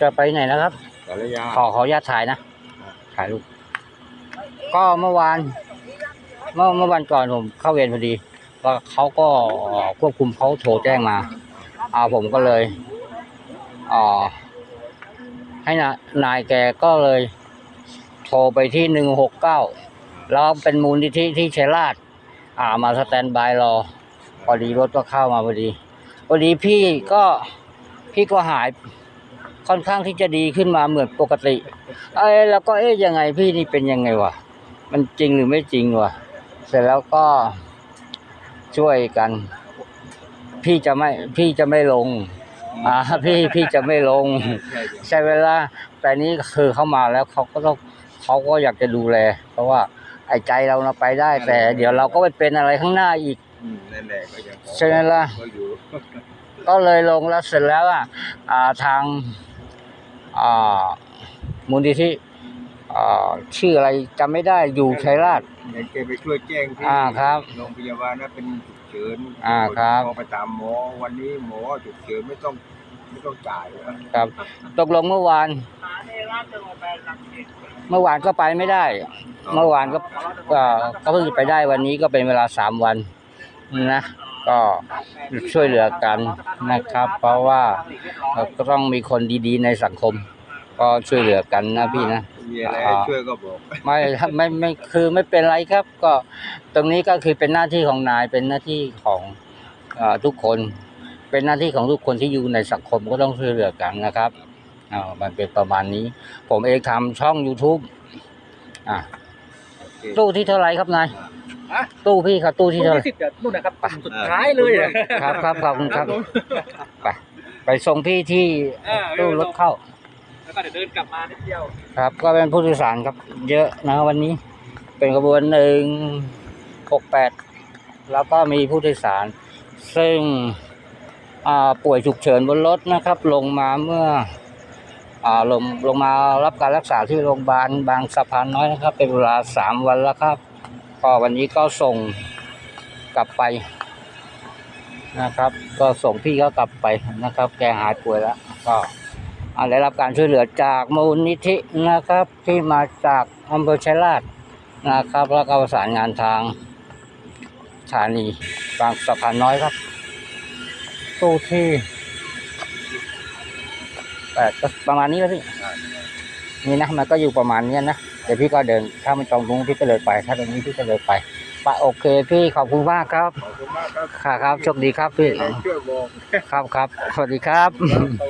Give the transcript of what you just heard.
จะไปไหนนะครับ สารยาขอขออนุญาตถ่ายนะถ่ายรูปก็เมื่อวาน เมื่อเมื่อวันก่อนผมเข้าเวรพอดีก็เขาก็ควบคุมเขาโทรแจ้งมาเอาผมก็เลยอ่าให้นานายแกก็เลย โทรไปที่หนึ่งหกเก้าแล้วเป็นมูลนิธิที่เชยราชอ่ามาสแตนบายรอพอดีรถก็เข้ามาพอดีพอดีพี่ก็พี่ก็หาย ค่อนข้างที่จะดีขึ้นมาเหมือนปกติเอ้ยแล้วก็เอ๊ยยังไงพี่นี่เป็นยังไงวะมันจริงหรือไม่จริงวะเสร็จแล้วก็ช่วยกัน พี่จะไม่พี่จะไม่ลงอ่าพี่พี่จะไม่ลงใช่ใช่เวลา แต่นี้คือเขามาแล้วเขาก็ต้องเขาก็อยากจะดูแล เพราะว่าไอ้ใจเราเราไปได้ แต่ เดี๋ยวเราก็ไปเป็นอะไรข้างหน้าอีกอืมนั่นแหละก็ยังขอใช่ไหมล่ะก็อยู่ก็เลยลงแล้วเสร็จแล้วอะอ่าทางอ่า มูลนิธิอ่าชื่ออะไรจำไม่ได้อยู่ชัยราชเดี๋ยวแกไปช่วยแจ้งที่อ่าครับโรงพยาบาลนะเป็นฉุกเฉินอ่าครับพอไปตามหมอวันนี้หมอฉุกเฉินไม่ต้องไม่ต้องจ่ายนะครับ ตกลงเมื่อวานเมื่อวานก็ไปไม่ได้ เมื่อวานก็ก็ก็เพิ่งไปได้วันนี้ก็เป็นเวลาสามวันนะ ก็ช่วยเหลือกันนะครับ เพราะว่า เอ่อก็ต้องมีคนดีๆในสังคม ก็ช่วยเหลือกันนะพี่นะมีอะไรให้ช่วยก็บอก ไม่ครับไม่ไม่คือไม่เป็นไรครับ ก็ตรงนี้ก็คือเป็นหน้าที่ของนายเป็นหน้าที่ของเอ่อทุกคน เป็นหน้าที่ของทุกคนที่อยู่ในสังคมก็ต้องช่วยเหลือกันนะครับอ่ามันเป็นประมาณนี้ ผมเองทำช่อง YouTube อะโอเคตู้ที่เท่าไหรครับนายฮะ ตู้พี่ครับตู้ที่เท่าไหรสิบเดี๋ยวนู่นนะครับ สุดท้ายเลยอะ ครับครับขอบคุณครับ ไป ไปส่งพี่ที่เออตู้รถเข้า แล้วก็เดี๋ยวเดินกลับมานิดเดียวครับ ก็เป็นผู้โดยสารครับ เยอะนะวันนี้ เป็นขบวนหนึ่งหกแปดแล้วก็มีผู้โดยสาร ซึ่งอ่าป่วยฉุกเฉินบนรถนะครับ ลงมาเมื่ออ่าลงลงมารับการรักษาที่โรงพยาบาลบางสะพานน้อยนะครับ เป็นเวลาสามวันแล้วครับ ก็วันนี้ก็ส่งกลับไป นะครับ ก็ส่งพี่เขากลับไปนะครับ แกหายป่วยแล้ว ก็อ่าได้รับการช่วยเหลือจากมูลนิธินะครับ ที่มาจากอำเภอชัยราชนะครับ แล้วก็ประสานงานทางสถานีบางสะพานน้อยครับตู้ที่แปดประมาณนี้แล้วพี่นี่นะมันก็อยู่ประมาณเนี้ยนะเดี๋ยวพี่ก็เดินถ้ามันตรงตรงพี่ก็เลยไป ถ้าตรงนี้พี่ก็เลยไป ปโอเคพี่ขอบคุณมากครับขอบคุณมากครับค่ะครับโชคดีครับพี่ ช่วยบอกครับครับสวัสดีครับ โต